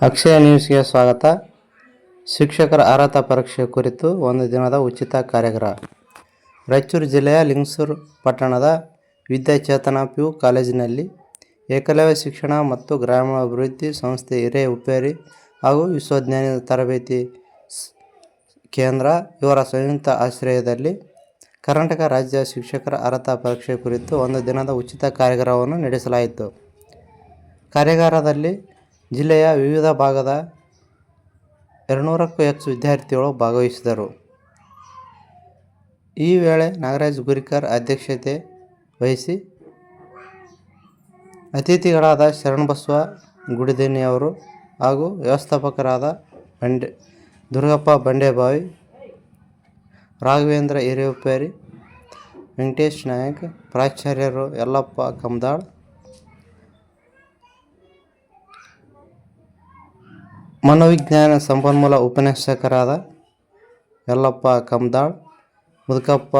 ಅಕ್ಷಯ ನ್ಯೂಸ್ಗೆ ಸ್ವಾಗತ. ಶಿಕ್ಷಕರ ಅರ್ಹತಾ ಪರೀಕ್ಷೆ ಕುರಿತು ಒಂದು ದಿನದ ಉಚಿತ ಕಾರ್ಯಕ್ರಮ ರಾಯಚೂರು ಜಿಲ್ಲೆಯ ಲಿಂಗಸೂರು ಪಟ್ಟಣದ ವಿದ್ಯಾಚೇತನ ಪಿ ಯು ಕಾಲೇಜಿನಲ್ಲಿ ಏಕಲವ್ಯ ಶಿಕ್ಷಣ ಮತ್ತು ಗ್ರಾಮೀಣಾಭಿವೃದ್ಧಿ ಸಂಸ್ಥೆ ಹಿರೇ ಉಪೇರಿ ಹಾಗೂ ವಿಶ್ವಜ್ಞಾನಿ ತರಬೇತಿ ಕೇಂದ್ರ ಇವರ ಸಂಯುಕ್ತ ಆಶ್ರಯದಲ್ಲಿ ಕರ್ನಾಟಕ ರಾಜ್ಯ ಶಿಕ್ಷಕರ ಅರ್ಹತಾ ಪರೀಕ್ಷೆ ಕುರಿತು ಒಂದು ದಿನದ ಉಚಿತ ಕಾರ್ಯಾಗಾರವನ್ನು ನಡೆಸಲಾಯಿತು. ಕಾರ್ಯಾಗಾರದಲ್ಲಿ ಜಿಲ್ಲೆಯ ವಿವಿಧ ಭಾಗದ ಎರಡುನೂರಕ್ಕೂ ಹೆಚ್ಚು ವಿದ್ಯಾರ್ಥಿಗಳು ಭಾಗವಹಿಸಿದರು. ಈ ವೇಳೆ ನಾಗರಾಜ್ ಗುರಿಕರ್ ಅಧ್ಯಕ್ಷತೆ ವಹಿಸಿ ಅತಿಥಿಗಳಾದ ಶರಣಬಸವ ಗುಡಿದೇನಿಯವರು ಹಾಗೂ ವ್ಯವಸ್ಥಾಪಕರಾದ ಬಂಡೆ ದುರ್ಗಪ್ಪ ಬಂಡೇಬಾವಿ ರಾಘವೇಂದ್ರ ಹಿರೇಪೇರಿ ವೆಂಕಟೇಶ್ ನಾಯಕ್, ಪ್ರಾಚಾರ್ಯರು ಯಲ್ಲಪ್ಪ ಕಮದಾಳ್, ಮನೋವಿಜ್ಞಾನ ಸಂಪನ್ಮೂಲ ಉಪನ್ಯಾಸಕರಾದ ಯಲ್ಲಪ್ಪ ಕಮದಾಳ್, ಮುದುಕಪ್ಪ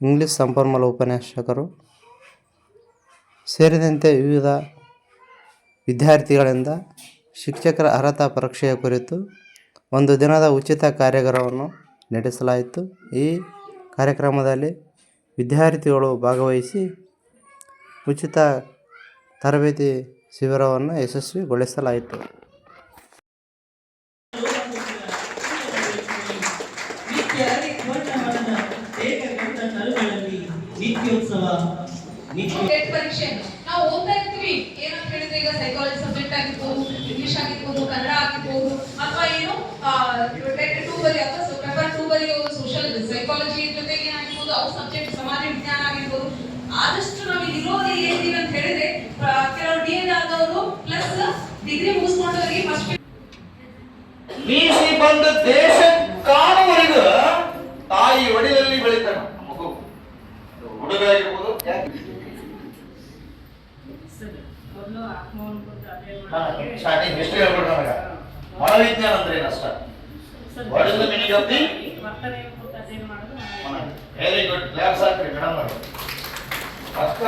ಇಂಗ್ಲಿಷ್ ಸಂಪನ್ಮೂಲ ಉಪನ್ಯಾಸಕರು ಸೇರಿದಂತೆ ವಿವಿಧ ವಿದ್ಯಾರ್ಥಿಗಳಿಂದ ಶಿಕ್ಷಕರ ಅರ್ಹತಾ ಪರೀಕ್ಷೆಯ ಕುರಿತು ಒಂದು ದಿನದ ಉಚಿತ ಕಾರ್ಯಾಗಾರವನ್ನು ನಡೆಸಲಾಯಿತು. ಈ ಕಾರ್ಯಕ್ರಮದಲ್ಲಿ ವಿದ್ಯಾರ್ಥಿಗಳು ಭಾಗವಹಿಸಿ ಉಚಿತ ತರಬೇತಿ ಶಿಬಿರವನ್ನು ಯಶಸ್ವಿಗೊಳಿಸಲಾಯಿತು. ಸೈಕಾಲಜಿ ಸಬ್ಜೆಕ್ಟ್ ಆಗಿರ್ಬೋದು ಇಂಗ್ಲಿಷ್ ಆಗಿರ್ಬೋದು, ಕನ್ನಡ ಆಗಿರ್ಬೋದು, ಅಥವಾ ಏನು ಸಬ್ಜೆಕ್ಟ್ ಸಮಾಜ ವಿಜ್ಞಾನ ಆಗಿರ್ಬೋದು. ಆದಷ್ಟು ನಾವು ಇರೋದೇ ಏನಿದೆ ಅಂತ ಹೇಳಿದ್ರೆ ಕೆಲವರು ಡಿ ಎಡ್ ಆದವರು ಪ್ಲಸ್ ಡಿಗ್ರಿ ಮುಗಿಸ್ಕೊಂಡವರಿಗೆ ಫಸ್ಟ್ ಮೀಸಿ ಬಂದ ದೇಶ ಕಾಣುವವರೆಗೂ ತಾಯಿ ಒಡೆಯಲ್ಲಿ ಬೆಳಿತಾನ. ಮಗು. ಹುಡುಗ ಆಗಿರ್ಬೋದು. ಸ್ಟಾರ್ಟಿಂಗ್ ಹಿಸ್ಟ್ರಿ ಹೇಳ್ಬಿಡು ನನಗ? ಮನೋವಿಜ್ಞಾನ ಅಂದ್ರೆ ಏನಷ್ಟ ವಾಟ್ ಇಸ್ ವೆರಿ ಹಾಕ್ರಿ ಮೇಡಮ್ ಫಸ್ಟ್